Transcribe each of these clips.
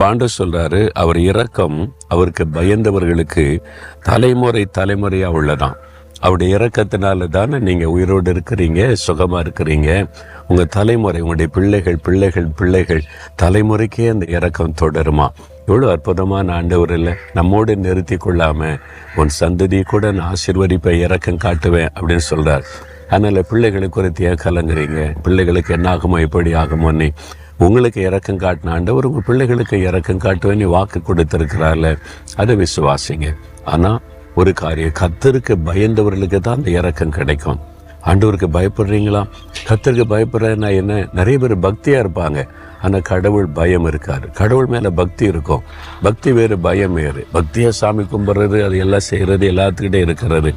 பாண்ட சொல்றாரு அவர் இரக்கம் அவருக்கு பயந்தவர்களுக்கு தலைமுறை தலைமுறையா உள்ளதான் அவருடைய இறக்கத்தினால தானே நீங்க உயிரோடு இருக்கிறீங்க சுகமா இருக்கிறீங்க. உங்க தலைமுறை உங்களுடைய பிள்ளைகள் பிள்ளைகள் பிள்ளைகள் தலைமுறைக்கே அந்த இறக்கம் தொடருமா? எவ்வளோ அற்புதமான ஆண்டவர் இல்லை. நம்மோடு நிறுத்தி கொள்ளாம உன் சந்ததியை கூட நான் ஆசீர்வதிப்பை இறக்கம் காட்டுவேன் அப்படின்னு சொல்றார். அதனால பிள்ளைகளை குறித்து ஏன் கலங்குறீங்க? பிள்ளைகளுக்கு என்ன ஆகுமோ எப்படி ஆகுமோன்னு உங்களுக்கு இறக்கம் காட்டின ஆண்டவர் உங்கள் பிள்ளைகளுக்கு இறக்கம் காட்டுவேன்னு வாக்கு கொடுத்துருக்கிறார்ல. அதை விசுவாசிங்க. ஆனால் ஒரு காரியம் கத்தருக்கு பயந்தவர்களுக்கு தான் அந்த இறக்கம் கிடைக்கும். ஆண்டவருக்கு பயப்படுறீங்களா? கத்தருக்கு பயப்படுறேன்னா என்ன? நிறைய பேர் பக்தியாக இருப்பாங்க. ஆனால் கடவுள் பயம் இருக்காது கடவுள் மேலே பக்தி இருக்கும். பக்தி வேறு பயம் வேறு. பக்தியாக சாமி கும்பிட்றது அது எல்லாம் செய்கிறது எல்லாத்துக்கிட்டே இருக்கிறது.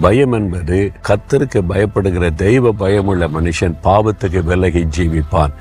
பயம் என்பது கத்தருக்கு பயப்படுகிற தெய்வ பயமுள்ள மனுஷன் பாவத்துக்கு விலகி ஜீவிப்பான்.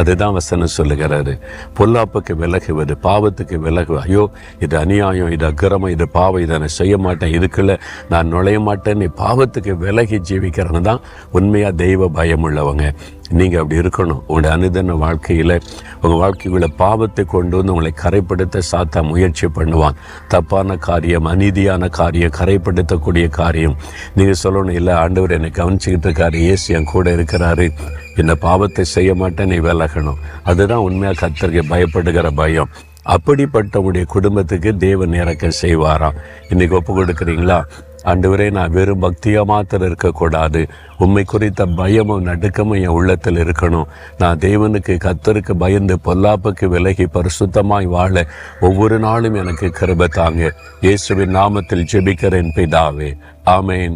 அதுதான் வசனம் சொல்லுகிறாரு. பொல்லாப்புக்கு விலகுவது பாவத்துக்கு விலகு. ஐயோ இது அநியாயம் இது அக்கிரமம் இது பாவம் இதை நான் செய்ய மாட்டேன். இதுக்குள்ள நான் நுழைய மாட்டேன்னு பாவத்துக்கு விலகி ஜீவிக்கிறவங்க தான் உண்மையாக தெய்வ பயம் உள்ளவங்க. நீங்கள் அப்படி இருக்கணும். உங்களுடைய அனுதன வாழ்க்கையில் உங்கள் வாழ்க்கைக்குள்ள பாவத்தை கொண்டு வந்து உங்களை கரைப்படுத்த சாத்தா முயற்சி பண்ணுவான். தப்பான காரியம் அநீதியான காரியம் கரைப்படுத்தக்கூடிய காரியம். நீங்கள் சொல்லணும் இல்லை ஆண்டவர் என்னை கவனிச்சுக்கிட்டு இருக்காரு. ஏசு என் கூட இருக்கிறாரு. இந்த பாவத்தை செய்ய மாட்டேன் நீ விலகணும். அதுதான் உண்மையாக கத்தருக்கு பயப்படுகிற பயம். அப்படிப்பட்டவங்களுடைய குடும்பத்துக்கு தேவன் இறக்க செய்வாராம். இன்னைக்கு ஒப்பு கொடுக்குறீங்களா? ஆண்டவரே நான் வெறும் பக்தியாக மாத்திரம் இருக்கக்கூடாது. உண்மை குறித்த பயமும் நடுக்கமும் என் உள்ளத்தில் இருக்கணும். நான் தேவனுக்கு கத்தருக்கு பயந்து பொல்லாப்புக்கு விலகி பரிசுத்தமாய் வாழ ஒவ்வொரு நாளும் எனக்கு கருபத்தாங்க தாங்க. இயேசுவின் நாமத்தில் ஜெபிக்கிறேன் பிதாவே. ஆமேன்.